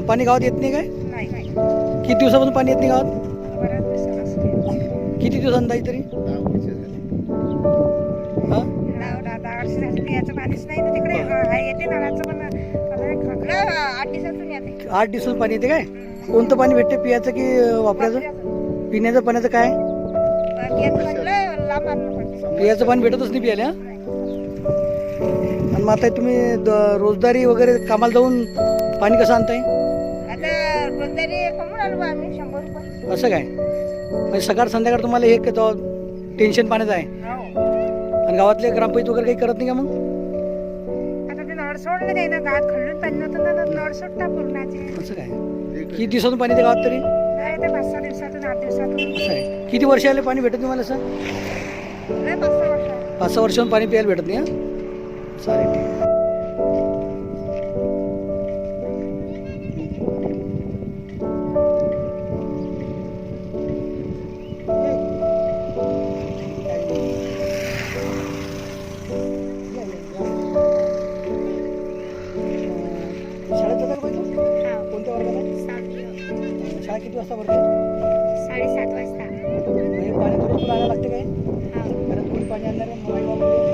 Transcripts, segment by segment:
पाणी गावात येत नाही काय? नाही. किती दिवसापासून पाणी येत नाही गावात? बऱ्याच दिवसापासून किती दिवसांनी ताई तरी? हा? दहा दहा दहा वर्ष झाली. पियाचं पाणीच नाही ना तिकडे. हा येते नळाचं पण आता खगडं आठ दिवसातून येते. आठ दिवसात पाणी येते काय? कोणतं पाणी भेटते पियाचं की अं, वापरायचं? पिण्याचं पाण्याचं काय? येत म्हणलं लांब आणलं पडते. पियाचं पाणी भेटतच नाही प्यायला हा? आणि मग आता तुम्ही द- रोजदारी वगैरे कामाला जाऊन पाणी कसं आणताय? आता रोजदारी कमवून आलो बा आम्ही शंभर रुपये. असं काय? म्हणजे सकाळ संध्याकाळ तुम्हाला हे टेन्शन पाण्याचं आहे. हो. आणि गावातले ग्रामपंचायत वगैरे काही करत नाही का मग? आता ते नळ सोडलं नाही ना गावात खल्लून पाणी नव्हतं ना तर नळ सोडता पूर्णाचे. असं काय? किती दिवसातून पाणी गावात तरी? नाही ते पाच सहा दिवसातून आठ दिवसातून. असं आहे. किती वर्ष आले पाणी भेटत मला सर? नाही पाच सहा वर्ष. पाच सहा वर्षांनी पाणी प्यायला भेटत नाही हा? चालेल. ठीक आहे. शाळा किती वाजता भरते साडेसात वाजता म्हणजे पाणी तुला तुला आणायला लागते काय घरात कोणी पाणी आणणार आहे? मग आई-बाबा वगैरे?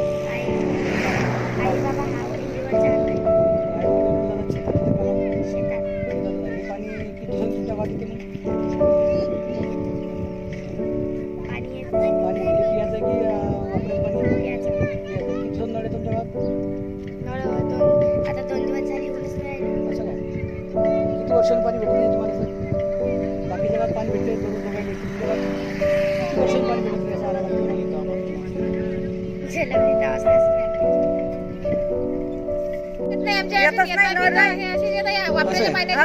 आई बाबा हा वडीलवरच्या आई-वडील जातात शेतामध्ये का? शेतात शेतात जातात. हे पाणी किती दिवसांनी तुमच्या गावात येते मग? पाणी येत नाही पाणी म्हणजे पियाचं की अं, वापरायचं पाणी पियाचं. पियाचं. किती दिवसांनी नळ आहे तुमच्या गावात नळ दोन आता दोन दिवस झाले उरूस नाही असं काय किती वर्षांनी पाणी भेटत पाणी भेटते भेटते पाणी भेटत नाही.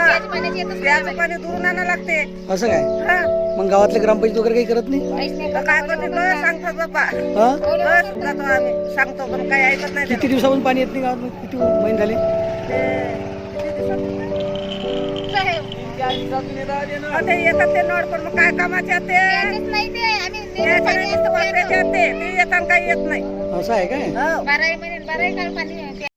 लागतं? असं प्याचं पाणी दुरून लागते. काय? हा. मग गावातले ग्रामपंचायत वगैरे काही करत नाही? तर काय करते? डोळे सांगतात बाप्पा हा? जातो आम्ही. सांगतो पण काही ऐकत नाही किती दिवसापासून पाणी येत नाही गावात? किती महिने झाले? ते येतात ते पण मग काय कामाचे ते? प्यायचे नाही तर वापरायचे ते. ते येतात काही येत नाही? असं आहे काय? हो. बाराही महिन्यात बाराही काळ पाणी